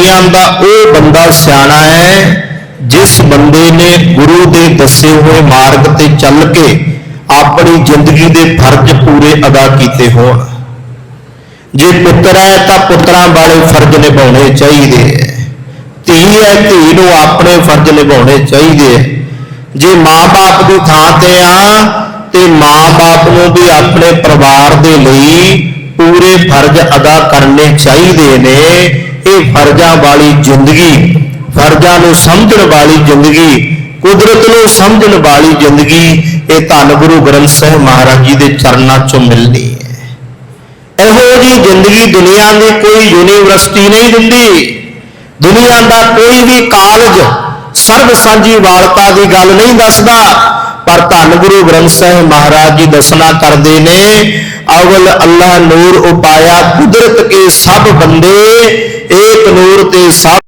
ਦੁਨੀਆ ਦਾ ਉਹ ਬੰਦਾ ਸਿਆਣਾ ਹੈ, ਜਿਸ ਬੰਦੇ ਨੇ ਗੁਰੂ ਦੇ ਦੱਸੇ ਹੋਏ ਮਾਰਗ ਤੇ ਚੱਲ ਕੇ ਆਪਣੀ ਜ਼ਿੰਦਗੀ ਦੇ ਫਰਜ਼ ਪੂਰੇ ਅਦਾ ਕੀਤੇ ਹੋਣ। ਜੇ ਪੁੱਤਰ ਹੈ ਤਾਂ ਪੁੱਤਰਾਂ ਵਾਲੇ ਫਰਜ਼ ਨਿਭਾਉਣੇ ਚਾਹੀਦੇ ਹੈ। ਧੀ ਹੈ, ਧੀ ਨੂੰ ਆਪਣੇ ਫਰਜ਼ ਨਿਭਾਉਣੇ ਚਾਹੀਦੇ ਹੈ। ਜੇ ਮਾਂ-ਬਾਪ ਦੀ ਥਾਂ ਤੇ ਆ, ਤੇ ਮਾਂ-ਬਾਪ ਨੂੰ ਵੀ ਆਪਣੇ ਪਰਿਵਾਰ ਦੇ ਲਈ ਪੂਰੇ ਫਰਜ਼ ਅਦਾ ਕਰਨੇ ਚਾਹੀਦੇ ਨੇ। ਇਹ ਫਰਜ਼ਾਂ ਵਾਲੀ ਜ਼ਿੰਦਗੀ, ਫਰਜ਼ਾਂ ਨੂੰ ਸਮਝਣ ਵਾਲੀ ਜ਼ਿੰਦਗੀ, ਕੁਦਰਤ ਨੂੰ ਸਮਝਣ ਵਾਲੀ ਜ਼ਿੰਦਗੀ, ਇਹ ਧੰਨ ਗੁਰੂ ਗ੍ਰੰਥ ਸਾਹਿਬ ਮਹਾਰਾਜ ਜੀ ਦੇ ਚਰਨਾਂ 'ਚੋਂ ਮਿਲਣੀ ਹੈ। ਇਹੋ ਜੀ ਜ਼ਿੰਦਗੀ ਦੁਨੀਆ ਦੀ ਕੋਈ ਯੂਨੀਵਰਸਿਟੀ ਨਹੀਂ ਦਿੰਦੀ। ਦੁਨੀਆ ਦਾ ਕੋਈ ਵੀ ਕਾਲਜ ਸਰਬ ਸਾਂਝੀ ਵਾਲਤਾ ਦੀ ਗੱਲ ਨਹੀਂ ਦੱਸਦਾ। ਪਰ ਧੰਨ ਗੁਰੂ ਗ੍ਰੰਥ ਸਾਹਿਬ ਮਹਾਰਾਜ ਜੀ ਦੱਸਣਾ ਕਰਦੇ ਨੇ, ਅਵਲ ਅੱਲਾ ਨੂਰ ਉਪਾਇਆ ਕੁਦਰਤ ਕੇ ਸਭ ਬੰਦੇ ਏਕ ਤੇ ਸਭ